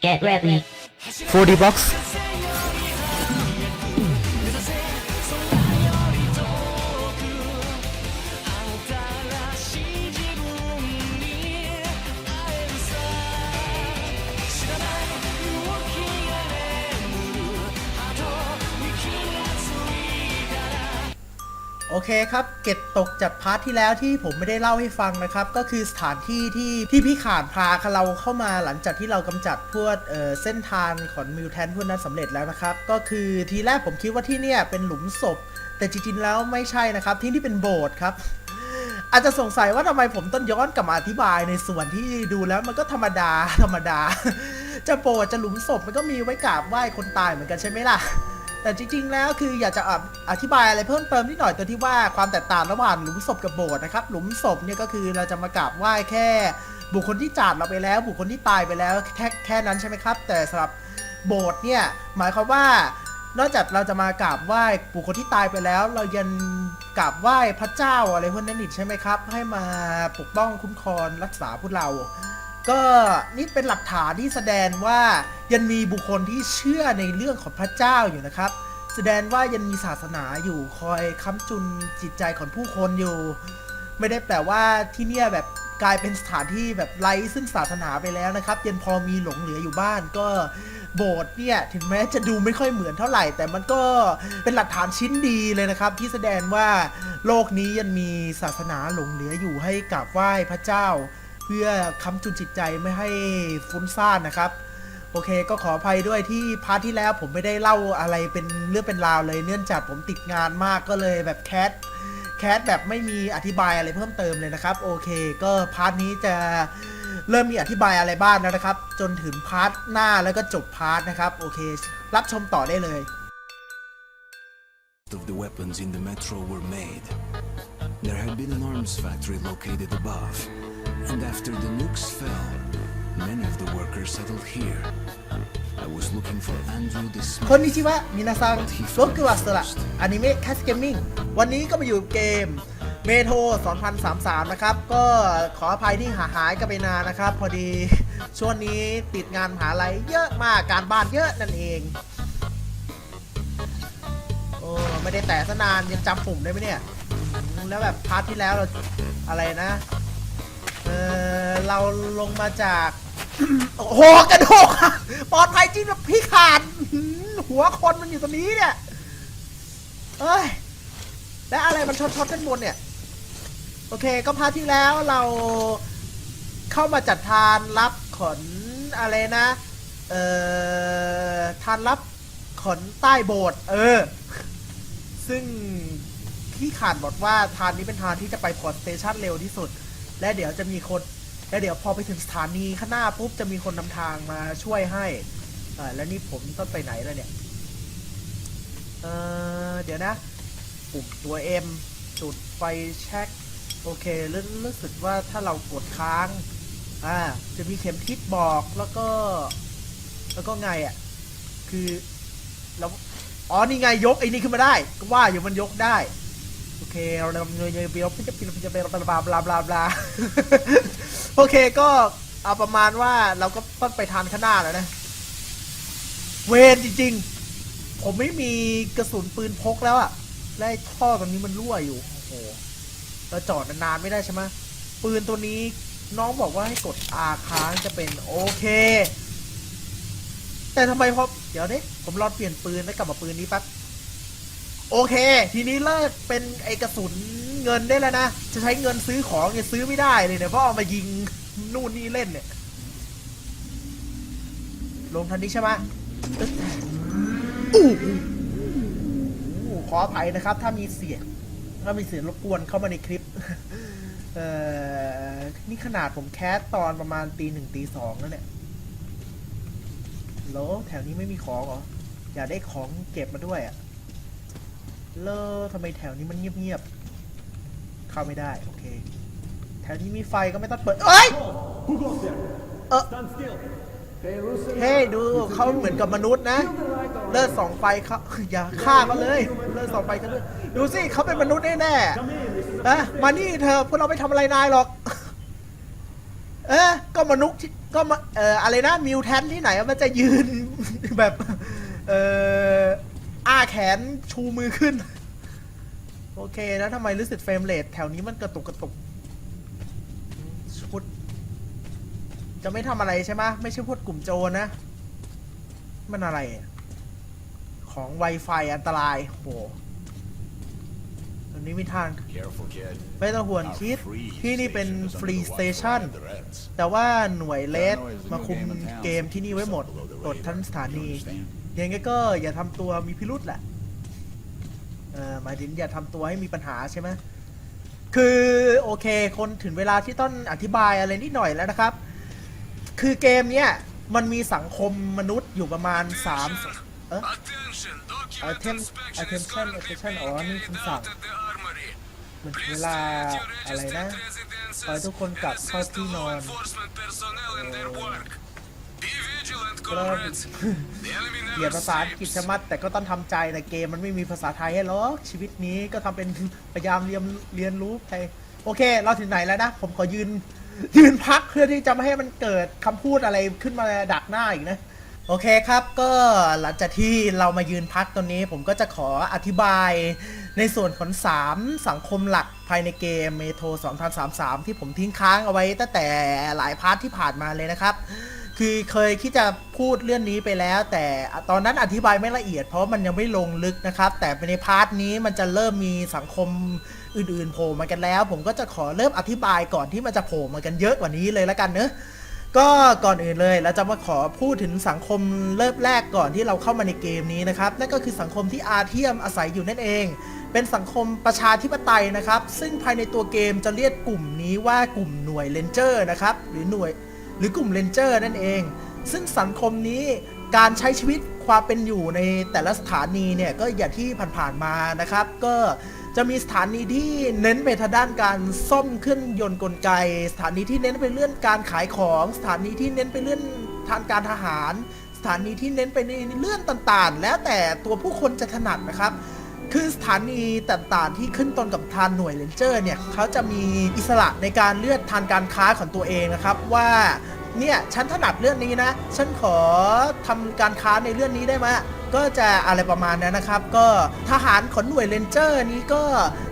Get ready. 40 bucks. เคครับ เก็บตกจากพาร์ทที่แล้วที่ผมไม่ได้เล่าให้ฟังนะครับ ก็คือสถานที่ที่ที่พี่ขานพาเราเข้ามาหลังจากที่เรากำจัดพวกเอ่อเส้นทางของมิวแทนพวกนั้นสำเร็จแล้วนะครับ ก็คือทีแรกผมคิดว่าที่เนี่ยเป็นหลุมศพ แต่จริงๆแล้วไม่ใช่นะครับ ที่นี่เป็นโบสถ์ครับ อาจจะสงสัยว่าทำไมผมต้องย้อนกลับมาอธิบายในส่วนที่ดูแล้วมันก็ธรรมดาธรรมดา จะโบสถ์จะหลุมศพมันก็มีไว้กราบไหว้คนตายเหมือนกันใช่ไหมล่ะ แต่จริง ๆ แล้วคืออยากจะอธิบายอะไรเพิ่มเติมนิดหน่อยตัวที่ว่าความแตกต่างระหว่างหลุมศพกับโบสถ์นะครับ หลุมศพเนี่ยก็คือเราจะมากราบไหว้แค่ บุคคลที่จากเราไปแล้ว บุคคลที่ตายไปแล้วแค่แค่นั้นใช่ไหมครับ แต่สำหรับโบสถ์เนี่ยหมายความว่านอกจากเราจะมากราบไหว้บุคคลที่ตายไปแล้ว เรายังกราบไหว้พระเจ้าอะไรพวกนั้นอีกใช่ไหมครับ ให้มาปกป้องคุ้มครองรักษาพวกเรา ก็นี่เป็นหลักฐานที่แสดงว่ายังมีบุคคลที่เชื่อในเรื่องของพระเจ้าอยู่นะครับ แสดงว่ายังมีศาสนาอยู่คอยค้ำจุนจิตใจของผู้คนอยู่ ไม่ได้แปลว่าที่เนี่ยแบบกลายเป็นสถานที่แบบไร้ซึ่งศาสนาไปแล้วนะครับยังพอมีหลงเหลืออยู่บ้านก็โบสถ์เนี่ยถึงแม้จะดูไม่ค่อยเหมือนเท่าไหร่ แต่มันก็เป็นหลักฐานชิ้นดีเลยนะครับ ที่แสดงว่าโลกนี้ยังมีศาสนาหลงเหลืออยู่ให้กราบไหว้พระเจ้า พื่อค้ำจุนจิตใจไม่ให้ฟุ้งซ่านนะครับ โอเคก็ขออภัยด้วยที่พาร์ทที่แล้วผมไม่ได้เล่าอะไรเป็นเรื่องเป็นราวเลยเนื่องจากผมติดงานมากก็เลยแบบแคสแคสแบบไม่มีอธิบายอะไรเพิ่มเติมเลยนะครับ โอเค ก็พาร์ทนี้จะเริ่มมีอธิบายอะไรบ้างแล้วนะครับ จนถึงพาร์ทหน้าแล้วก็จบพาร์ทนะครับ โอเค รับชมต่อได้เลย of the weapons in the metro were made. There had been an arms factory located above, and after the nukes fell, many of the workers settled here. I was looking for Andrew the คน Smith. นิชิวะมินาซังโลกุวาสระอนิเมะแคสเกมมิ่งวันนี้ก็มาอยู่เกมเมโทร2033 นะครับ ก็ขออภัยที่หาหายกันไปนานนะครับ พอดีช่วงนี้ติดงานมหาลัยเยอะมากการบ้านเยอะนั่นเอง โอ้ไม่ได้แต่สนานยังจำปุ่มได้ไหมเนี่ยอืมแล้วแบบพาร์ทที่แล้วเราอะไรนะ เออเราลงมาจาก โอ้โหกระโดดอะปลอดภัยจริงแบบพี่ขาดหือหัวคนมันอยู่ตรงนี้เนี่ยเอ้ยและอะไรมันช็อตช็อตด้านบนเนี่ย โอเค ก็พาร์ทที่แล้วเราเข้ามาจัดทานรับขนอะไรนะ เอ่อทานรับขนใต้โบสถ์เออ ซึ่งพี่ขานบอกว่าทานนี้เป็นทานที่จะไปพอร์ตสเตชันเร็วที่สุด และเดี๋ยวจะมีคนแล้วเดี๋ยวพอไปถึงสถานีข้างหน้าปุ๊บจะมีคนนำทางมาช่วยให้อ่าแล้วนี่ผมต้องไปไหนแล้วเนี่ยเออเดี๋ยวนะ ปุ่มตัว M จุดไฟแช็กโอเครู้รู้สึกว่าถ้าเรากดค้างอ่าจะมีเข็มทิศบอกแล้วก็ แล้วก็ไงอะ คือเราอ๋อนี่ไงยกไอ้นี่ขึ้นมาได้ ก็ว่าอยู่มันยกได้ โอเคเราเงยเงยเบียวจะปีนจะเป็นบลาบลาบลาบลาโอเคก็เอาประมาณว่าเราก็ต้องไปทานข้างหน้าแล้วนะ เวนจริง ๆ ผมไม่มีกระสุนปืนพกแล้วอะและท่อตรงนี้มันรั่วอยู่โอ้โหเราจอดนานๆไม่ได้ใช่ไหมปืนตัวนี้น้องบอกว่าให้กด R ค้างจะเป็นโอเค แต่ทำไมพอเดี๋ยวนี้ผมรอเปลี่ยนปืนแล้วกลับมาปืนนี้แป๊บ โอเค ทีนี้เลิกเป็นไอกระสุนเงินได้แล้วนะ จะใช้เงินซื้อของเนี่ยซื้อไม่ได้เลยเนี่ยเพราะเอามายิงนู่นนี่เล่นเนี่ย ลงทันนี้ใช่ไหมอึ๊ดอู้หูขออภัยนะครับ ถ้ามีเสียง ถ้ามีเสียงรบกวนเข้ามาในคลิป เอ่อ นี่ขนาดผมแคสตอนประมาณตีหนึ่งตีสองแล้วเนี่ยโหลแถวนี้ไม่มีของเหรอ อยากได้ของเก็บมาด้วยอะ เลอทำไมแถวนี้มันเงียบๆ เข้าไม่ได้ โอเค แถวนี้มีไฟก็ไม่ต้องเปิด เอ้ย เออเฮ้ดูเขาเหมือนกับมนุษย์นะ เลิศสองไฟเขาอย่าฆ่าเขาเลย เลิศสองไฟเขาเลยดูสิเขาเป็นมนุษย์แน่ๆอะมานี่เธอพวกเราไม่ทำอะไรนายหรอก เออก็มนุษย์ที่ก็มาเอ่ออะไรนะมิวแทนที่ไหนมันจะยืนแบบ เอ่ออ้าแขนชูมือขึ้น โอเค แล้วทำไมรู้สึกเฟรมเรทแถวนี้มันกระตุกกระตุกชุด จะไม่ทำอะไรใช่ไหมไม่ใช่พวกกลุ่มโจรนะ มันอะไรอะของ Wi-Fi อันตรายโหตอนนี้มีทาง Careful, kid. ไม่ต้องห่วง Our คิด free ที่นี่เป็น station is ฟรี under ส the เต watch of ชัน one of the Reds. แต่ว่าหน่วยเลส Paranoia is the มา new คุม game in town. เกมที่นี่ไว้หมด Something below the ตรวจ radar. ทั้งสถานี You understand? ยังไงก็อย่าทำตัวมีพิรุษแหละ เออหมายถึงอย่าทำตัวให้มีปัญหาใช่ไหมคือโอเค คนถึงเวลาที่ต้องอธิบายอะไรนิดหน่อยแล้วนะครับ คือเกมเนี้ยมันมีสังคมมนุษย์อยู่ประมาณสามเออ Attention, Attention- attention, gonna be attention อ๋อนี่คำสั่ง out at the armory. มันเวลาอะไรนะขอให้ทุกคนกลับเข้าที่นอน เกลียด never ภาษาอังกฤษ sleeps. ชะมัดแต่ก็ต้องทำใจนะเกมมันไม่มีภาษาไทยให้หรอกชีวิตนี้ก็ทำเป็นพยายามเรียนเรียนรู้ไปโอเค เราถึงไหนแล้วนะ ผมขอยืน ยืนพักเพื่อที่จะไม่ให้มันเกิดคำพูดอะไรขึ้นมาดักหน้าอีกนะ โอเคครับก็หลังจากที่เรามายืนพักตรงนี้ ผมก็จะขออธิบายในส่วนของ3สังคมหลักภายในเกมเมโทร2033 ที่ผมทิ้งค้างเอาไว้ตั้งแต่หลายพาร์ทที่ผ่านมาเลยนะครับ คือเคยคิดจะพูดเรื่องนี้ไปแล้ว แต่ตอนนั้นอธิบายไม่ละเอียด เพราะมันยังไม่ลงลึกนะครับ แต่ในพาร์ทนี้มันจะเริ่มมีสังคมอื่นๆโผล่มากันแล้ว ผมก็จะขอเริ่มอธิบายก่อนที่มันจะโผล่มากันเยอะกว่านี้เลยล้วกันเนอะก็ก่อนอื่นเลยเราจะมาขอพูดถึงสังคมเริ่มแรกก่อนที่เราเข้ามาในเกมนี้นะครับนั่นก็คือสังคมที่อาเทียมอาศัยอยู่นั่นเอง เป็นสังคมประชาธิปไตยนะครับ ซึ่งภายในตัวเกมจะเรียกกลุ่มนี้ว่ากลุ่มหน่วยเลนเจอร์นะครับหรือหน่วย หรือกลุ่มเลนเจอร์นั่นเอง ซึ่งสังคมนี้การใช้ชีวิตความเป็นอยู่ในแต่ละสถานีเนี่ยก็อย่างที่ผ่านๆมานะครับ ก็จะมีสถานีที่เน้นไปทางด้านการซ่อมเครื่องยนต์กลไก สถานีที่เน้นไปเรื่องการขายของ สถานีที่เน้นไปเรื่องทางการทหาร สถานีที่เน้นไปในเรื่องต่างๆ แล้วแต่ตัวผู้คนจะถนัดนะครับ คือสถานีต่างๆที่ขึ้นต้นกับทานหน่วยเลนเจอร์เนี่ยเขาจะมีอิสระในการเลือกทางการค้าของตัวเองนะครับว่าเนี่ยฉันถนัดเรื่องนี้นะ ฉันขอทำการค้าในเรื่องนี้ได้ไหมก็จะอะไรประมาณนั้นนะครับ ก็ทหารของหน่วยเลนเจอร์นี้ก็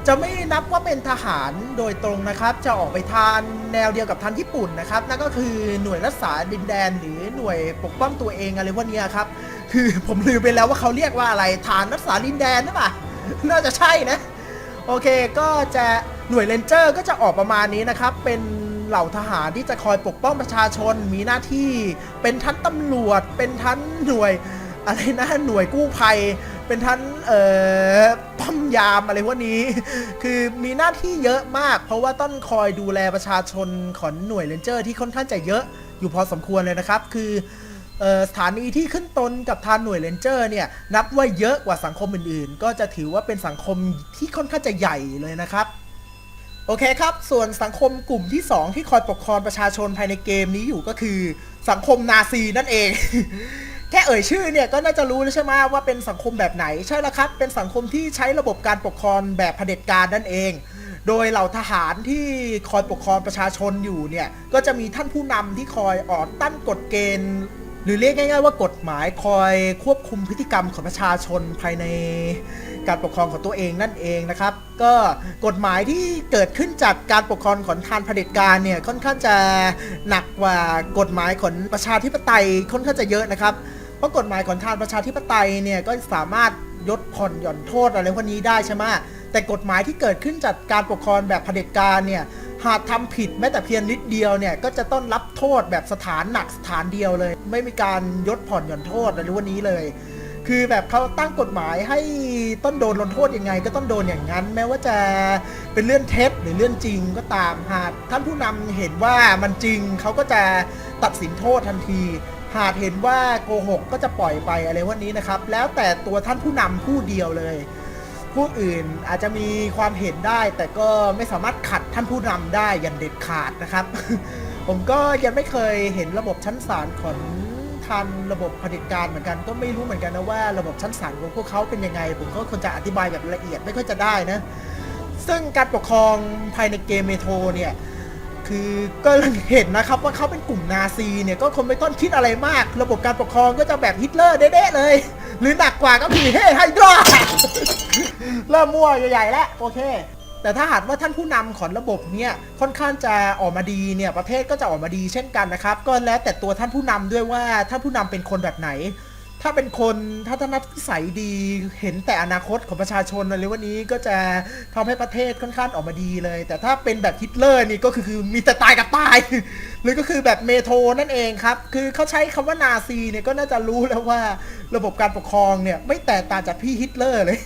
จะไม่นับว่าเป็นทหารโดยตรงนะครับ จะออกไปทานแนวเดียวกับทานญี่ปุ่นนะครับนั่นก็คือหน่วยรักษาดินแดนหรือหน่วยปกป้องตัวเองอะไรพวกนี้ครับ คือผมลืมไปแล้วว่าเขาเรียกว่าอะไรฐานรักษาดินแดนหรือเปล่าน่าจะใช่นะ โอเคก็จะหน่วยเลนเจอร์ก็จะออกประมาณนี้นะครับ เป็นเหล่าทหารที่จะคอยปกป้องประชาชนมีหน้าที่ เป็นทั้นตำรวจ เป็นทั้นหน่วยอะไรนะหน่วยกู้ภัย เป็นทั้นเอ่อป้อมยามอะไรพวกนี้ คือมีหน้าที่เยอะมาก เพราะว่าต้องคอยดูแลประชาชนของหน่วยเลนเจอร์ ที่ค่อนข้างจะเยอะอยู่พอสมควรเลยนะครับ คือ สถานีที่ขึ้นตนกับทานหน่วยเลนเจอร์เนี่ยนับว่าเยอะกว่าสังคมอื่นๆ ก็จะถือว่าเป็นสังคมที่ค่อนข้างจะใหญ่เลยนะครับโอเคครับ ส่วนสังคมกลุ่มที่ 2 ที่คอยปกครองประชาชนภายในเกมนี้อยู่ก็คือสังคมนาซีนั่นเอง แค่เอ่ยชื่อเนี่ยก็น่าจะรู้แล้วใช่ไหมว่าเป็นสังคมแบบไหนใช่แล้วครับ เป็นสังคมที่ใช้ระบบการปกครองแบบเผด็จการนั่นเอง โดยเหล่าทหารที่คอยปกครองประชาชนอยู่เนี่ยก็จะมีท่านผู้นำที่คอยออกตั้งกฎเกณฑ์ หรือเรียกง่าย ๆ ว่ากฎหมายคอยควบคุมพฤติกรรมของประชาชนภายในการปกครองของตัวเองนั่นเองนะครับ ก็กฎหมายที่เกิดขึ้นจากการปกครองของทานเผด็จการเนี่ยค่อนข้างจะหนักกว่ากฎหมายของประชาธิปไตยค่อนข้างจะเยอะนะครับ เพราะกฎหมายของทานประชาธิปไตยเนี่ยก็สามารถยดผ่อนหย่อนโทษอะไรพวกนี้ได้ใช่ไหมแต่กฎหมายที่เกิดขึ้นจากการปกครองแบบเผด็จการเนี่ย หากทำผิดแม้แต่เพียงนิดเดียวเนี่ย ก็จะต้องรับโทษแบบสถานหนักสถานเดียวเลย ไม่มีการยดผ่อนหย่อนโทษอะไรวันนี้เลย คือแบบเขาตั้งกฎหมายให้ต้องโดนลงโทษยังไง ก็ต้องโดนอย่างนั้น แม้ว่าจะเป็นเรื่องเท็จหรือเรื่องจริงก็ตามหากท่านผู้นำเห็นว่ามันจริงเขาก็จะตัดสินโทษทันทีหากเห็นว่าโกหกก็จะปล่อยไปอะไรวันนี้นะครับ แล้วแต่ตัวท่านผู้นำผู้เดียวเลย ผู้อื่นอาจจะมีความเห็นได้ แต่ก็ไม่สามารถขัดท่านผู้นำได้อย่างเด็ดขาดนะครับ ผมก็ยังไม่เคยเห็นระบบชั้นศาลของทันระบบเผด็จการเหมือนกันก็ไม่รู้เหมือนกันนะว่าระบบชั้นศาลของพวกเขาเป็นยังไง ผมก็ควรจะอธิบายแบบละเอียดไม่ค่อยจะได้นะ ซึ่งการปกครองภายในเกมเมโทรเนี่ยคือก็เห็นนะครับว่าเขาเป็นกลุ่มนาซีเนี่ยก็คงไม่ต้องคิดอะไรมาก ระบบการปกครองก็จะแบบฮิตเลอร์เด้ๆเลย หรือหนักกว่าก็คือเฮ้ไฮดรา เริ่มมั่วใหญ่ๆแล้วโอเค แต่ถ้าหากว่าท่านผู้นำของระบบเนี่ยค่อนข้างจะออกมาดีเนี่ยประเทศก็จะออกมาดีเช่นกันนะครับ ก็แล้วแต่ตัวท่านผู้นำด้วยว่าท่านผู้นำเป็นคนแบบไหน ถ้าเป็นคนถ้าท่านนิสัยดีเห็นแต่อนาคตของประชาชนอะไรวันนี้ก็จะทำให้ประเทศค่อนข้างออกมาดีเลย แต่ถ้าเป็นแบบฮิตเลอร์นี่ก็คือมีแต่ตายกับตายหรือก็คือแบบเมโทรนั่นเองครับคือเขาใช้คำว่านาซีเนี่ยก็น่าจะรู้แล้วว่าระบบการปกครองเนี่ยไม่แตกต่างจากพี่ฮิตเลอร์เลย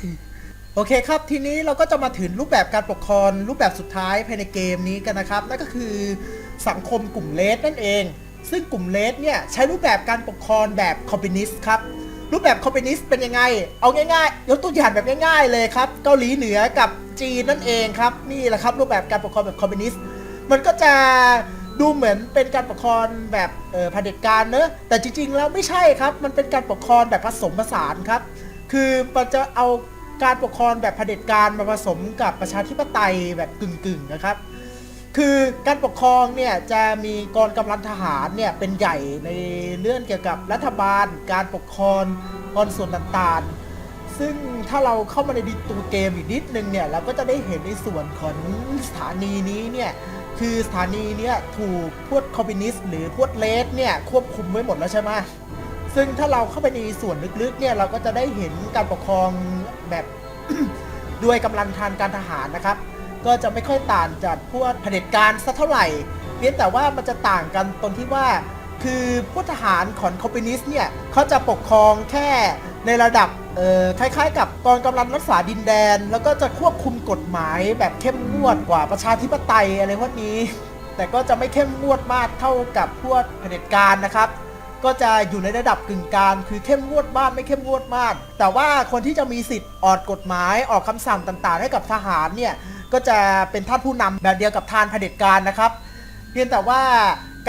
อเคครับ ทีนี้เราก็จะมาถึงรูปแบบการปกครองรูปแบบสุดท้ายภายในเกมนี้กันนะครับ นั่นก็คือสังคมกลุ่มเลสนั่นเอง ซึ่งกลุ่มเลสเนี่ยใช้รูปแบบการปกครองแบบคอมมิวนิสต์ครับรูปแบบคอมมิวนิสต์เป็นยังไง เอาง่ายๆ ยกตัวอย่างแบบง่ายๆเลยครับ เกาหลีเหนือกับจีนนั่นเองครับ นี่แหละครับรูปแบบการปกครองแบบคอมมิวนิสต์ มันก็จะดูเหมือนเป็นการปกครองแบบเผด็จการเนอะ แต่จริงๆ แล้วไม่ใช่ครับ มันเป็นการปกครองแบบผสมผสานครับ คือมันจะเอา การปกครองแบบเผด็จการมาผสมกับประชาธิปไตยแบบกึ่งๆนะครับ คือการปกครองเนี่ยจะมีกองกำลังทหารเนี่ยเป็นใหญ่ในเรื่องเกี่ยวกับรัฐบาล การปกครองกองส่วนต่างๆ ซึ่งถ้าเราเข้ามาในดิตัวเกมอีกนิดนึงเนี่ยเราก็จะได้เห็นในส่วนของสถานีนี้เนี่ยคือสถานีเนี่ยถูกพวกคอมมิวนิสต์หรือพวกเลสเนี่ยควบคุมไว้หมดแล้วใช่ไหม ซึ่งถ้าเราเข้าไปในส่วนลึกๆเนี่ยเราก็จะได้เห็นการปกครองแบบ ด้วยกำลังทางการทหารนะครับ ก็จะไม่ค่อยต่างจากพวกเผด็จการสักเท่าไหร่เพียงแต่ว่ามันจะต่างกันตรงที่ว่า คือพวกทหารของคอมมิวนิสต์เนี่ยเขาจะปกครองแค่ในระดับคล้ายๆ กับกองกำลังรักษาดินแดน แล้วก็จะควบคุมกฎหมายแบบเข้มงวดกว่าประชาธิปไตยอะไรพวกนี้ แต่ก็จะไม่เข้มงวดมากเท่ากับพวกเผด็จการนะครับ ก็จะอยู่ในระดับกึ่งกลางคือเข้มงวดบ้างไม่เข้มงวดมาก แต่ว่าคนที่จะมีสิทธิ์ออกกฎหมายออกคำสั่งต่างๆ ให้กับทหารเนี่ยก็จะเป็นท่านผู้นำแบบเดียวกับทานเผด็จการนะครับ เพียงแต่ว่า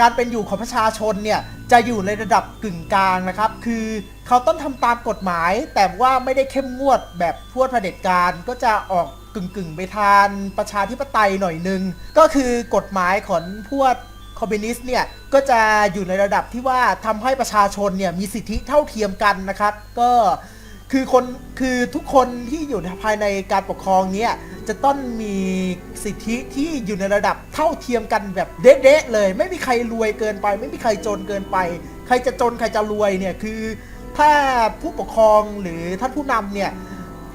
การเป็นอยู่ของประชาชนเนี่ยจะอยู่ในระดับกึ่งกลางนะครับ คือเขาต้องทำตามกฎหมาย แต่ว่าไม่ได้เข้มงวดแบบพวกเผด็จการก็จะออกกึ่งๆไปทานประชาธิปไตยหน่อยนึง ก็คือกฎหมายของพวกค อมมิวนิสต์เนี่ยก็จะอยู่ในระดับที่ว่าทำให้ประชาชนเนี่ยมีสิทธิเท่าเทียมกันนะครับ ก็คือคนคือทุกคนที่อยู่ภายในการปกครองเนี่ยจะต้องมีสิทธิที่อยู่ในระดับเท่าเทียมกันแบบเด๊ะๆเลย ไม่มีใครรวยเกินไป ไม่มีใครจนเกินไป ใครจะจนใครจะรวยเนี่ยคือถ้าผู้ปกครองหรือท่านผู้นำเนี่ย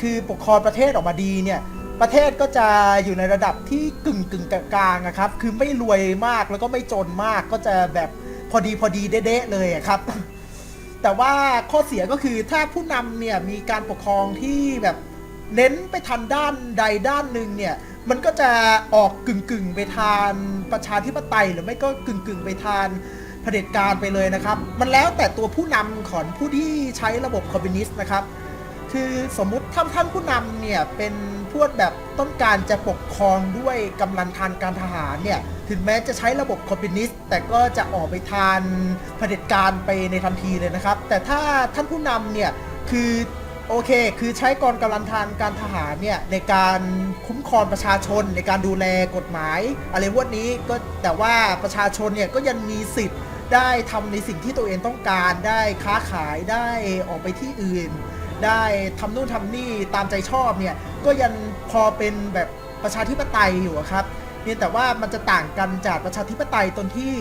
คือปกครองประเทศออกมาดีเนี่ย ประเทศก็จะอยู่ในระดับที่กึ่งกึ่งกลางนะครับ คือไม่รวยมากแล้วก็ไม่จนมากก็จะแบบพอดีพอดีเด๊ะเลยครับ แต่ว่าข้อเสียก็คือถ้าผู้นำเนี่ยมีการปกครองที่แบบเน้นไปทางด้านใดด้านหนึ่งเนี่ย มันก็จะออกกึ่งกึ่งไปทางประชาธิปไตยหรือไม่ก็กึ่งกึ่งไปทางเผด็จการไปเลยนะครับ มันแล้วแต่ตัวผู้นำของผู้ที่ใช้ระบบคอมมิวนิสต์นะครับ คือสมมุติถ้าท่านผู้นำเนี่ยเป็น วกแบบต้องการจะปกครองด้วยกำลังทางการทหารเนี่ยถึงแม้จะใช้ระบบคอมมิวนิสต์แต่ก็จะออกไปทานเผด็จการไปในทันทีเลยนะครับ แต่ถ้าท่านผู้นำเนี่ยคือโอเค คือใช้กองกำลังทางการทหารเนี่ยในการคุ้มครองประชาชนในการดูแลกฎหมาย อะไรพวกนี้ก็แต่ว่าประชาชนเนี่ยก็ยังมีสิทธิ์ได้ทำในสิ่งที่ตัวเองต้องการได้ค้าขายได้ออกไปที่อื่น ได้ทำนู่นทำนี่ตามใจชอบเนี่ยก็ยังพอเป็นแบบประชาธิปไตยอยู่ครับเพียงแต่ว่ามันจะต่างกันจากประชาธิปไตยตรงที่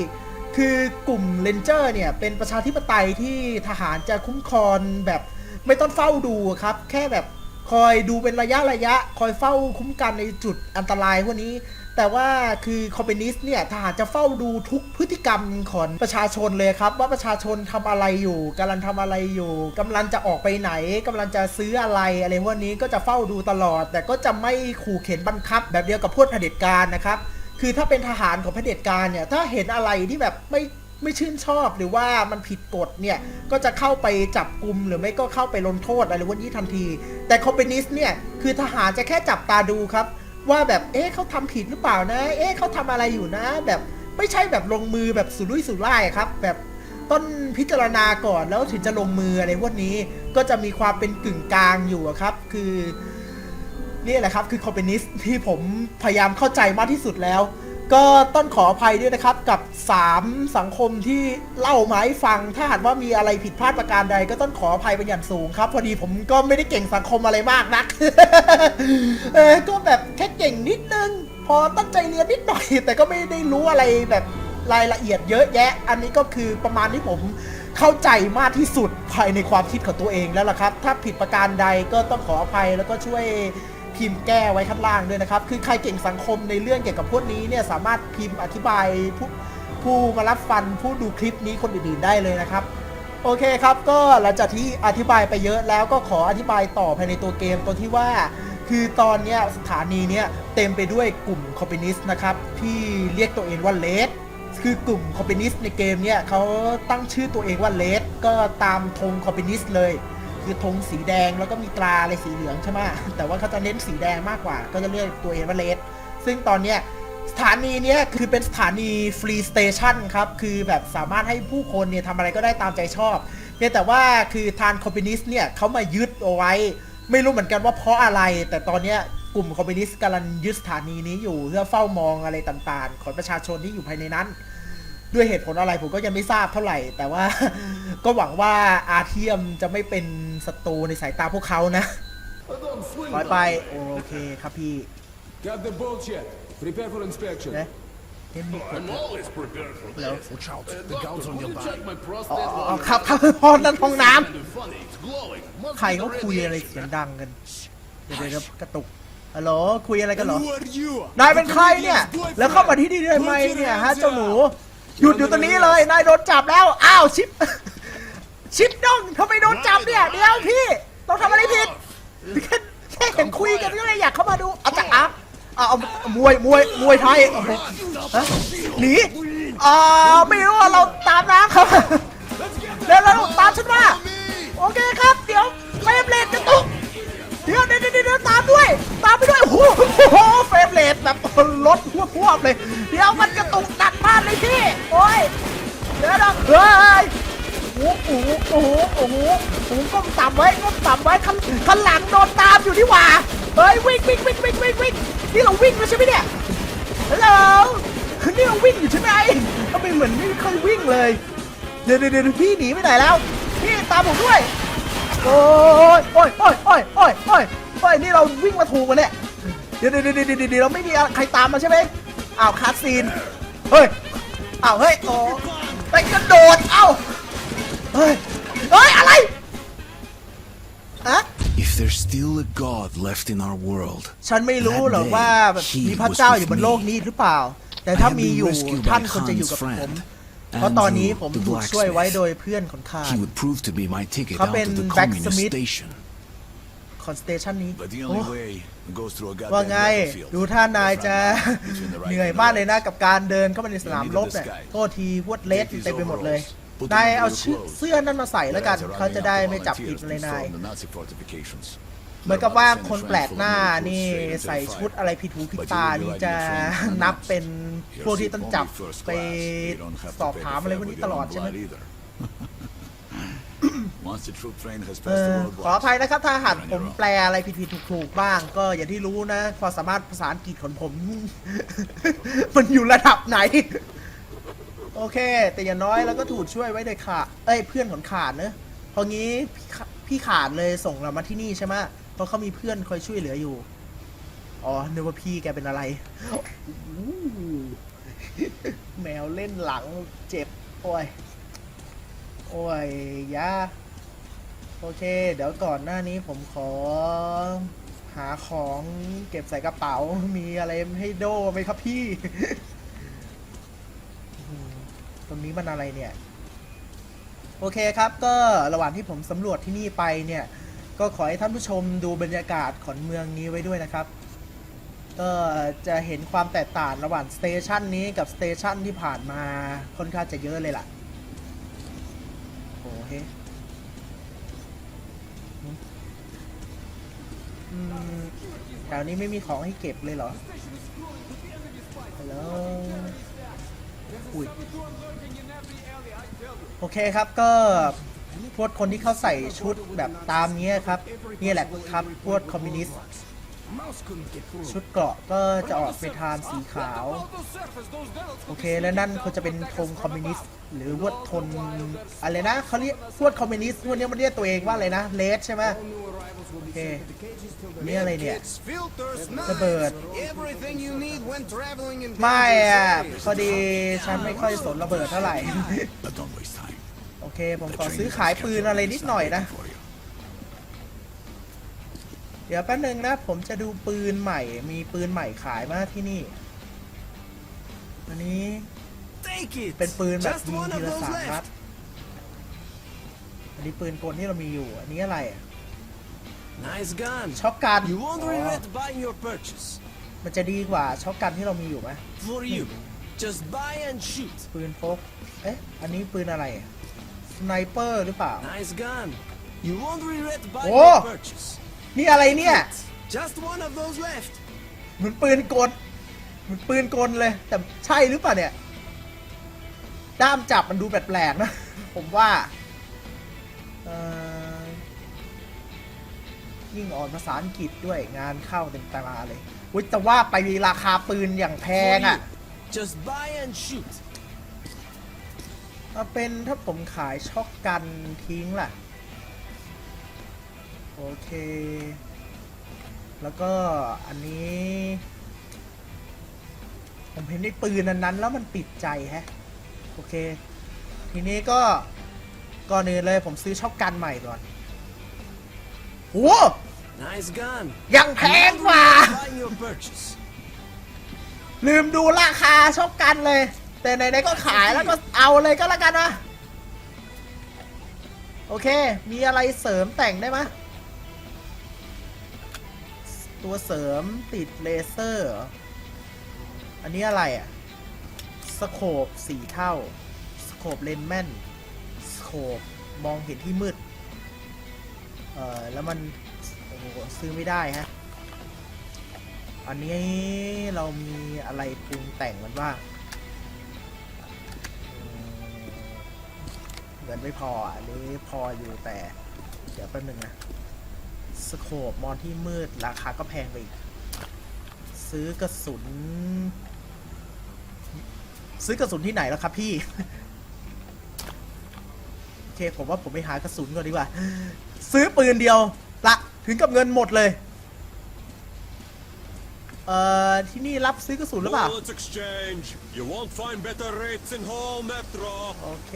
คือกลุ่มเลนเจอร์เนี่ยเป็นประชาธิปไตยที่ทหารจะคุ้มครองแบบไม่ต้องเฝ้าดูครับ แค่แบบคอยดูเป็นระยะระยะ คอยเฝ้าคุ้มกันในจุดอันตรายพวกนี้ แต่ว่าคือคอมมิวนิสต์เนี่ยทหารจะเฝ้าดูทุกพฤติกรรมของประชาชนเลยครับ ว่าประชาชนทำอะไรอยู่กำลังทำอะไรอยู่กำลังจะออกไปไหนกำลังจะซื้ออะไรอะไรพวกนี้ก็จะเฝ้าดูตลอด แต่ก็จะไม่ขู่เข็นบังคับ แบบเดียวกับพวกเผด็จการนะครับคือถ้าเป็นทหารของเผด็จการเนี่ยถ้าเห็นอะไรที่แบบไม่ไม่ชื่นชอบหรือว่ามันผิดกฎเนี่ยก็จะเข้าไปจับกลุ่มหรือไม่ก็เข้าไปลงโทษอะไรพวกนี้ทันที แต่คอมมิวนิสต์เนี่ยคือทหารจะแค่จับตาดูครับ ว่าแบบเอ๊ะเขาทำผิดหรือเปล่านะ เอ๊ะเขาทำอะไรอยู่นะ แบบไม่ใช่แบบลงมือแบบสุรุ่ยสุร่ายครับ แบบต้นพิจารณาก่อนแล้วถึงจะลงมืออะไรพวกนี้ก็จะมีความเป็นกึ่งกลางอยู่ครับ คือนี่แหละครับคือคอมมิวนิสต์ที่ผมพยายามเข้าใจมากที่สุดแล้ว ก็ต้องขออภัยด้วยนะครับกับ 3 สังคมที่เล่ามาให้ฟัง ถ้าหากว่ามีอะไรผิดพลาดประการใด ก็ต้องขออภัยเป็นอย่างสูงครับ พอดีผมก็ไม่ได้เก่งสังคมอะไรมากนัก เออก็แบบแค่เก่งนิดนึง พอตั้งใจเรียนนิดหน่อย แต่ก็ไม่ได้รู้อะไรแบบรายละเอียดเยอะแยะ อันนี้ก็คือประมาณที่ผมเข้าใจมากที่สุดภายในความคิดของตัวเองแล้วล่ะครับ ถ้าผิดประการใดก็ต้องขออภัยแล้วก็ช่วย พิมพ์แก้ไว้ข้างล่างด้วยนะครับ คือใครเก่งสังคมในเรื่องเกี่ยวกับพวกนี้เนี่ยสามารถพิมพ์อธิบายผู้ผู้มารับฟังผู้ดูคลิปนี้คนอื่นๆได้เลยนะครับ โอเคครับก็หลังจากที่อธิบายไปเยอะแล้วก็ขออธิบายต่อภายในตัวเกมตัวที่ว่า คือตอนนี้สถานีเนี้ยเต็มไปด้วยกลุ่มคอมมิวนิสต์นะครับที่เรียกตัวเองว่าเลสคือกลุ่มคอมมิวนิสต์ในเกมเนี่ยเขาตั้งชื่อตัวเองว่าเลสก็ตามธงคอมมิวนิสต์เลย คือธงสีแดงแล้วก็มีตราอะไรสีเหลืองใช่ไหมแต่ว่าเขาจะเน้นสีแดงมากกว่า ก็จะเรียกตัวเองว่าเลสซึ่งตอนเนี้ยสถานีเนี้ยคือเป็นสถานีฟรีสเตชันครับ คือแบบสามารถให้ผู้คนเนี่ยทำอะไรก็ได้ตามใจชอบเพียงแต่ว่าคือทางคอมมิวนิสต์เนี่ยเขามายึดเอาไว้ ไม่รู้เหมือนกันว่าเพราะอะไร แต่ตอนเนี้ยกลุ่มคอมมิวนิสต์กำลังยึดสถานีนี้อยู่เพื่อเฝ้ามองอะไรต่างๆ ของประชาชนที่อยู่ภายในนั้น ด้วยเหตุผลอะไรผมก็ยังไม่ทราบเท่าไหร่ แต่ว่า ก็หวังว่าอาเทียมจะไม่เป็นศัตรูในสายตาพวกเขานะถอยไปโอเคครับพี่ Got the bolt yet? Prepare for inspection. นะเห็นมีกด I'm always prepared for แล้ว Watch out, Uh, the gauze doctor, on will your you body. check my อ๋อ prostate อ๋อ while ครับครับพ่อนั่นห้องน้ kind of funny? It's glowing. Must ำใคร be the เขาคุยอะไร radiation. เสียงดังกันเดี๋ยวเดี๋ยวเดี๋ยวกระตุกฮัลโหลคุยอะไรกันเหรอ Who are you? นายเป็นใครเนี่ย แล้วเข้ามาที่นี่ได้ไหมเนี่ยฮะเจ้าหนู หยุดอยู่ตรงนี้เลย นายโดนจับแล้ว อ้าวชิป ชิปน้องทำไมโดนจับเนี่ย เดี๋ยวพี่ต้องทำอะไรผิดแค่แค่เห็นคุยกันก็เลยอยากเข้ามาดู เอาจากอัพเอาเอาเอามวย มวย มวยไทยโอเคฮะหนีอ่าไม่รู้ว่าเราตามน้ำครับแล้วเราตามฉันมา โอเคครับ เดี๋ยวเฟรมเรทกระตุก เดี๋ยวเดี๋ยวเดี๋ยวตามด้วย ตามไปด้วย โอ้โหโหเฟรมเรทแบบลดหัวพวบเลย เดี๋ยวมันกระตุกตัดมากเลยพี่ โอ้ย เดี๋ยวนะเฮ้ยโอ้โหโอ้โหโอ้โหโอ้โหก้มต่ำไว้ก้มต่ำไว้ข้างข้างหลังโดนตามอยู่ที่หว่า เฮ้ยวิ่งวิ่งวิ่งวิ่งวิ่งวิ่งนี่เราวิ่งแล้วใช่ไหมเนี่ยฮัลโหลนี่เราวิ่งอยู่ใช่ไหมทำไมเหมือนไม่เคยวิ่งเลย เดี๋ยวเดี๋ยวพี่หนีไปไหนแล้ว พี่ตามผมด้วย โอ้ยโอ้ยโอ้ยโอ้ยโอ้ยโอ้ยโอ้ยนี่เราวิ่งมาถูกกันเนี่ยเดี๋ยวเดี๋ยวเดี๋ยวเดี๋ยวเดี๋ยวเราไม่มีใครตามมาใช่ไหมอ้าวคาสซีนเฮ้ยอ้าวเฮ้ยโอ้ไปกระโดดเอ้าเฮ้ยเฮ้ยอะไรอะ If there's still a god left in our world, ฉันไม่รู้หรอกว่าแบบมีพระเจ้าอยู่บนโลกนี้หรือเปล่า แต่ I ถ้า have มี been อยู่ rescued ท่าน by ควรจะอยู่ Han's กับผม friend, เพราะตอนนี้ Andrew ผม the ถูกช่วยไว้โดย blacksmith. เพื่อนของข้า He would prove to be my ticket เขา out เป็น of the blacksmith communist station. คอนสเตชันนี้ But the โอ้ only way goes through a ว่า goddamn ไง battlefield. ดูท่านายจะ Between the right เหนื่อย and the มากเลยนะ left. กับการเดินเข้ามาในสนามรบเนี่ยโทษทีพวดเลสเต็มไปหมดเลย นายเอาชื่อเสื้อนั่นมาใส่แล้วกัน Lads are เขาจะ rounding ได้ up ไม่ the จับผิด volunteers เลย to นาย เหมือนกับว่าคนแปลกหน้านี่ใส่ชุดอะไรผิดหูผิดตานี่จะนับเป็นพวกที่ต้องจับไปสอบถามอะไรพวกนี้ตลอดใช่ไหมขออภัยนะครับ ถ้าหากผมแปลอะไรผิดๆถูกๆบ้าง ก็อย่างที่รู้นะความสามารถภาษาอังกฤษของผม มันอยู่ระดับไหน โอเค แต่อย่างน้อยเราก็ถูกช่วยไว้โดยขาดเอ้ยเพื่อนของขาดเนอะพราะงี้พี่ขาดเลยส่งเรามาที่นี่ใช่ไหม เพราะเขามีเพื่อนคอยช่วยเหลืออยู่ อ๋อนึกว่าพี่แกเป็นอะไรอู้แมวเล่นหลังเจ็บ โอ้ย โอ้ยยาโอเค เดี๋ยวก่อนหน้านี้ผมขอ หาของเก็บใส่กระเป๋า มีอะไรให้โดไหมครับพี่ ตรงนี้มันอะไรเนี่ย โอเคครับ ก็ระหว่างที่ผมสำรวจที่นี่ไปเนี่ย ก็ขอให้ท่านผู้ชมดูบรรยากาศของเมืองนี้ไว้ด้วยนะครับ ก็จะเห็นความแตกต่างระหว่างสเตชันนี้กับสเตชันที่ผ่านมาค่อนข้างจะเยอะเลยล่ะ โอ้เฮแถวนี้ไม่มีของให้เก็บเลยเหรอฮัลโหลอุ้ยโอเคครับก็ พวกคนที่เขาใส่ชุดแบบตามเนี้ยครับ นี่แหละครับพวกคอมมิวนิสต์ Mouse couldn't get through. ชุดเกราะก็จะออกไปทานสีขาว Let the Balto surface, those devils โอเค และนั่นเขาจะเป็นธงคอมมิวนิสต์หรือวดทนอะไรนะเขาเรียกพวดคอมมิวนิสต์พวกนี้มันเรียกตัวเองว่าอะไรนะเลสใช่ไหม All new arrivals will be Okay. sent to the cages till the นี่อะไรเนี่ย filters, ระเบิด Everything you need when traveling in ไม่อะพอดีฉันไม่ค่อยสนระเบิดเท่าไหร่ เค ผม The ขอ train ซื้อ is ขายปืนอะไรนิดหน่อยนะ for you. เดี๋ยวแป๊บนึงนะ ผมจะดูปืนใหม่ มีปืนใหม่ขายมาที่นี่ อันนี้ Take it! เป็นปืนแบบ Just ยิง one ที of ละ those สามนัด left. อันนี้ปืนกลที่เรามีอยู่ อันนี้อะไรอะ Nice gun. ช็อกกัน You won't อ๋อ regret buying your purchase. มันจะดีกว่าช็อกกันที่เรามีอยู่ไหม For you. Just buy and shoot. ปืนพก เอ๊ะ อันนี้ปืนอะไรอะ สไนเปอร์หรือเปล่า Nice gun. You won't regret buying Oh! your purchase. นี่อะไรเนี่ย Just one of those left. เหมือนปืนกลเหมือนปืนกลเลย แต่ใช่หรือเปล่าเนี่ย ด้ามจับมันดูแปลกๆนะ ผมว่าเอ่อยิ่งอ่อนภาษาอังกฤษด้วยงานเข้าเต็มตาราเลยวิแต่ว่าไปราคาปืนอย่างแพ For งอะ you. Just buy and shoot. เอาเป็นถ้าผมขายช็อกกันทิ้งล่ะ โอเค แล้วก็อันนี้ ผมเห็นในปืนอันนั้นแล้วมันติดใจแฮะ โอเค ทีนี้ก็ก่อนอื่นเลยผมซื้อช็อกกันใหม่ก่อนโห Nice gun. ยังแพงกว่า Buying your purchase. ลืมดูราคาช็อกกันเลย แต่ไหนๆก็ขายแล้วก็เอาเลยก็แล้วกันนะโอเค มีอะไรเสริมแต่งได้ไหมยตัวเสริมติดเลเซอร์เหรออันนี้อะไรอะสโคบสี่เท่า สโคบเลนส์แม่นสโคบมองเห็นที่มืด เอ่อ แล้วมัน โอ้โห ซื้อไม่ได้ฮะ อันนี้เรามีอะไรปรุงแต่งมันบ้าง เงินไม่พออะอันนี้พออยู่แต่ เดี๋ยวแป๊บนึงนะสโคปมอนที่มืดราคาก็แพงไปอีก ซื้อกระสุน ซื้อกระสุนที่ไหนแล้วครับพี่ โอเค ผมว่าผมไปหากระสุนก่อนดีกว่า ซื้อปืนเดียวละถึงกับเงินหมดเลย เอ่อ ที่นี่รับซื้อกระสุนหรือเปล่า Bullets exchange. You won't find better rates in whole metro. โอเค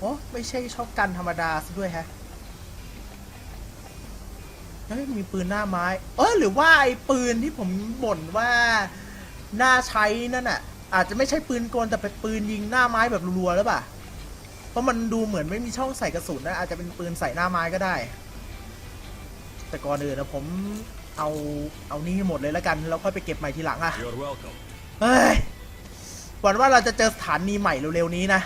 โอ้ไม่ใช่ช็อปกันธรรมดาซะด้วยฮะเฮ้ยมีปืนหน้าไม้เออหรือว่าไอ้ปืนที่ผมบ่นว่าน่าใช้นั่นน่ะ อาจจะไม่ใช่ปืนกลแต่เป็นปืนยิงหน้าไม้แบบรัวๆหรือเปล่าเพราะมันดูเหมือนไม่มีช่องใส่กระสุนนะอาจจะเป็นปืนใส่หน้าไม้ก็ได้ แต่ก่อนอื่นนะผมเอาเอานี่ให้หมดเลยแล้วกันแล้วค่อยไปเก็บใหม่ทีหลังอะ You're welcome. เฮ้ยหวังว่าเราจะเจอสถานีใหม่เร็วๆนี้นะ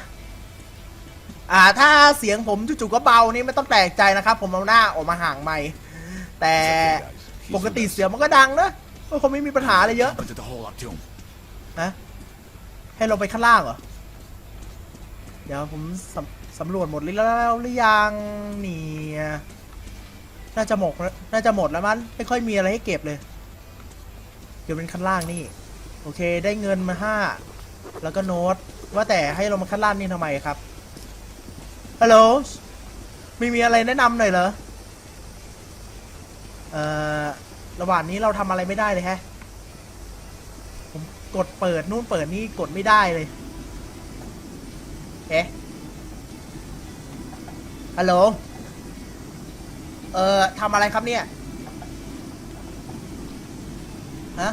อ่าถ้าเสียงผมจู่ๆก็เบานี่ไม่ต้องแปลกใจนะครับ ผมเอาหน้าออกมาห่างไม่แต่ปกติเสียงมันก็ดังนะก็คงไม่มีปัญหาอะไรเยอะ Into the hole, Artyom. นะให้ลงไปข้างล่างเหรอ เดี๋ยวผมสำสำรวจหมดแล้วหรือยังเนี่ยน่าจะหมดแล้วน่าจะหมดแล้วมั้งไม่ค่อยมีอะไรให้เก็บเลยเดี๋ยวเป็นข้างล่างนี่ โอเค ได้เงินมาห้าแล้วก็โน้ตว่าแต่ให้ลงมาข้างล่างนี่ทำไมครับ ฮัลโหลม่มีอะไรแนะนำหน่อยเหรอ เอ่อ ระหว่างนี้เราทำอะไรไม่ได้เลยแฮะ ผมกดเปิดนู่นเปิดนี่กดไม่ได้เลยเอ๊ะฮัลโหล เอ่อทำอะไรครับเนี่ย ฮะ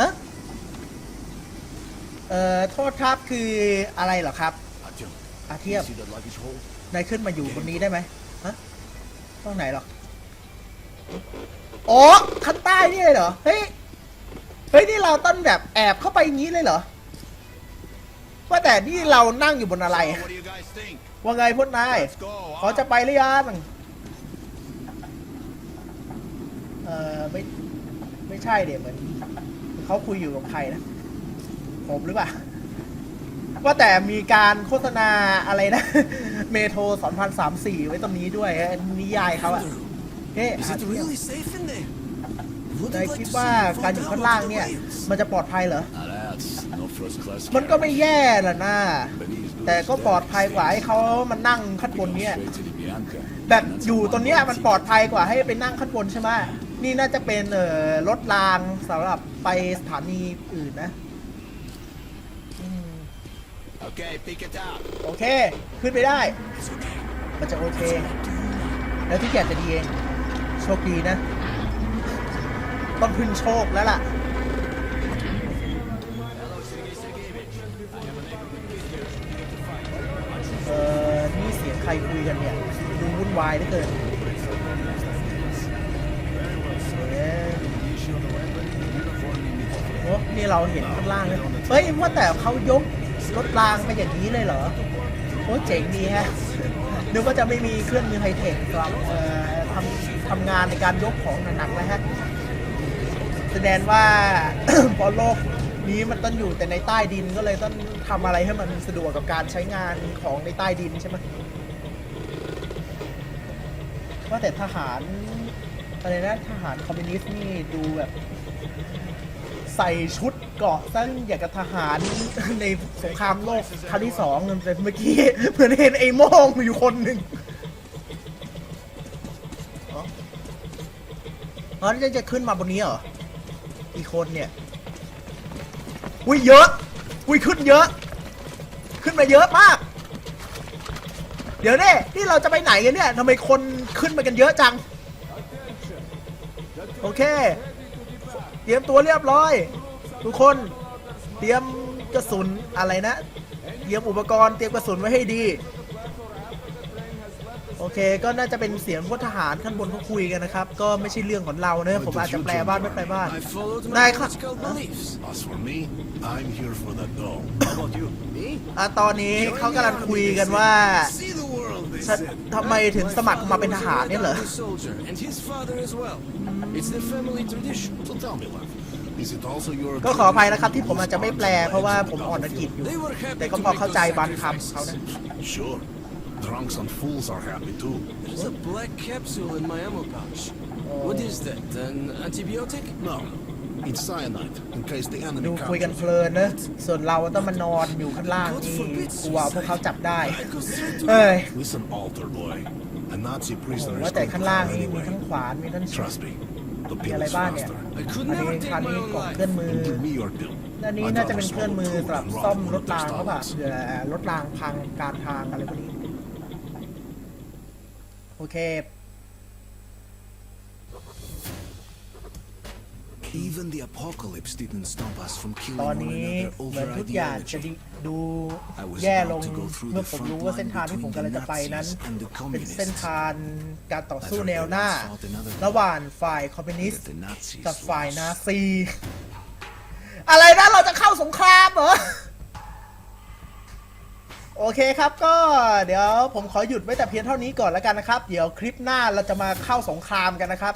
ฮะ เอ่อ โทษครับคืออะไรเหรอครับ อาเทียบ see that luggage hole? นายขึ้นมาอยู่บนนี้ได้ไหมฮะตรงไหนหรออ๋อข้างใต้นี่เลยเหรอ เฮ้ย เฮ้ย นี่เราต้นแบบแอบเข้าไปอย่างนี้เลยเหรอ ว่าแต่นี่เรานั่งอยู่บนอะไร So, what do you guys think? ว่าไงพวกนาย Let's go. เขา huh? จะไปหรือยังเออไม่ ไม่ใช่เดี๋ยวเหมือนเขาคุยอยู่กับใครนะ ผมหรือเปล่า ว่าแต่มีการโฆษณาอะไรนะ เมโทร2034ไว้ตรงนี้ด้วยฮะนิยายเขาอะ Andrew, เฮ้ Is it really safe in there? Would นาย you like คิด to ว่า see me การ fall อยู่ down ข้างล่าง onto the เนี่ย waves? มันจะปลอดภัยเหรอ Now that's no first class มันก็ไม่แย่ล่ะนะ But he's แต่ก็ปลอดภัยกว่าให้เขามานั่งขั้นบนเนี่ย straight to the Bianca. แบบอยู่ตรงเนี้ยมันปลอดภัยกว่าให้ไปนั่งขั้นบนใช่ไหมนี่น่าจะเป็นเอ่อรถรางสำหรับไปสถานีอื่นนะ Okay, pick it up. โอเค ขึ้นไปได้ มันจะโอเค แล้วทุกอย่างจะดีเองโชคดีนะ ต้องพึ่งโชคแล้วล่ะ เออนี่เสียงใครคุยกันเนี่ยดูวุ่นวายเหลือเกินเอ๊ะโอ้นี่เราเห็นข้างล่างเลยเฮ้ยว่าแต่เขายก รถรางไปอย่างนี้เลยเหรอโอ้เจ๋งดีฮะนึกว่าจะไม่มีเครื่องมือไฮเทคสำหรับทำทำงานในการยกของหนักๆแล้วฮะแสดงว่าพอโลกนี้มันต้องอยู่แต่ในใต้ดินก็เลยต้องทำอะไรให้มันสะดวกกับการใช้งานของในใต้ดินใช่ไหมว่าแต่ทหารอะไรนะทหารคอมมิวนิสต์นี่ดูแบบ ใส่ชุด เกาะตั้งอย่างกับทหารในสงครามโลกครั้งที่สองแต่เมื่อกี้เหมือนเห็นไอ้โม่งอยู่คนหนึ่งอ๋ออ๋อนี่จะขึ้นมาบนนี้เหรออีกคนเนี่ยอุ้ยเยอะอุ้ยขึ้นเยอะ ขึ้นมาเยอะมาก เดี๋ยวเนี่ยนี่เราจะไปไหนกันเนี่ยทำไมคนขึ้นมากันเยอะจัง โอเค เตรียมตัวเรียบร้อย ทุกคนเตรียมกระสุนอะไรนะ เตรียมอุปกรณ์เตรียมกระสุนไว้ให้ดี โอเคก็น่าจะเป็นเสียงพวกทหารขั้นบนเขาคุยกันนะครับ ก็ไม่ใช่เรื่องของเราเนอะผมอาจจะแปลบ้านไม่แปลบ้าน I followed my นายครับ political beliefs. As for me, I'm here for the dough. How about you? Me? อะตอนนี้เขากำลังคุยกันว่า See the world, they ฉัน said. ทำไมถึงสมัครมาเป็นทหารเนี่ยเหรอ The soldier and his father as well. It's the family tradition. So tell me, love, is it also your ก็ขออภัยนะครับที่ผมอาจจะไม่แปล เพราะว่าผมอ่อนอังกฤษอยู่ They were happy แต่ก็ to พอ make เข้า those ใจบางคำเขา sacrifices. นะ Sure. Drunks and fools are happy too. There's a black capsule in my ammo pouch. What is that? An antibiotic? No. It's cyanide, in case the ดู enemy คุยกัน comes. เพลินนะ ส่วนเราต้องมานอนอยู่ข้างล่างนี่กลัวพวกเขาจับได้เอ้ย Listen, altar boy. A Nazi โอ้ prisoner ว่า is แต่ going ข้าง to ล่าง hell นี่มี anyway. ทั้งขวานมีทั้ง Trust me. มีอะไรบ้างเนี่ย อันนี้คันนี้กล่องเคลื่อนมือ อันนี้น่าจะเป็นเคลื่อนมือสำหรับซ่อมรถรางเขาแบบเผื่อรถรางพังการทางอะไรพวกนี้ โอเค Even the apocalypse didn't stop us from ต killing อน one นี้ another เหมือน over ทุกอย่างจะ ideology. ดู I was แย่ลง about to go through เมื่อ the ผม front รู้ว่า line เส้นทางที่ผม between กำลัง the จะไปนั้น Nazis and the เป็นเส้น communists. ทางการต่อสู้แนวหน้า ระหว่างฝ่ายคอมมิวนิสต์ But the Nazis กับฝ่าย lost. นาซี อะไรนะเราจะเข้าสงครามเหรอ โอเคครับก็เดี๋ยวผมขอหยุดไว้แต่เพียงเท่านี้ก่อนแล้วกันนะครับ เดี๋ยวคลิปหน้าเราจะมาเข้าสงครามกันนะครับ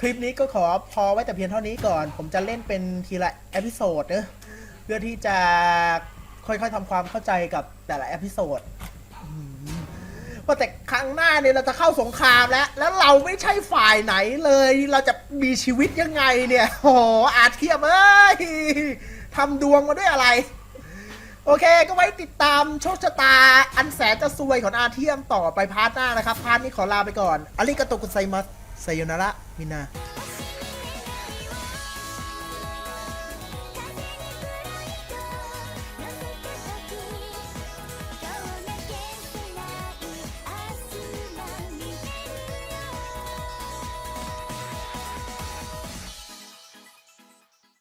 คลิปนี้ก็ขอพอไว้แต่เพียงเท่านี้ก่อน ผมจะเล่นเป็นทีละเอพิโซดเนอะเพื่อที่จะค่อยๆทำความเข้าใจกับแต่ละเอพิโซดว่าแต่ครั้งหน้าเนี่ยเราจะเข้าสงครามแล้ว แล้วเราไม่ใช่ฝ่ายไหนเลย เราจะมีชีวิตยังไงเนี่ยโอ้อาเทียมเอ้ยทำดวงมาด้วยอะไร โอเค ก็ไว้ติดตามโชคชะตา อันแสนจะซวยของอาเทียมต่อไปพาร์ทหน้านะครับ พาร์ทนี้ขอลาไปก่อนอาริกาโตกุไซมัส ไซ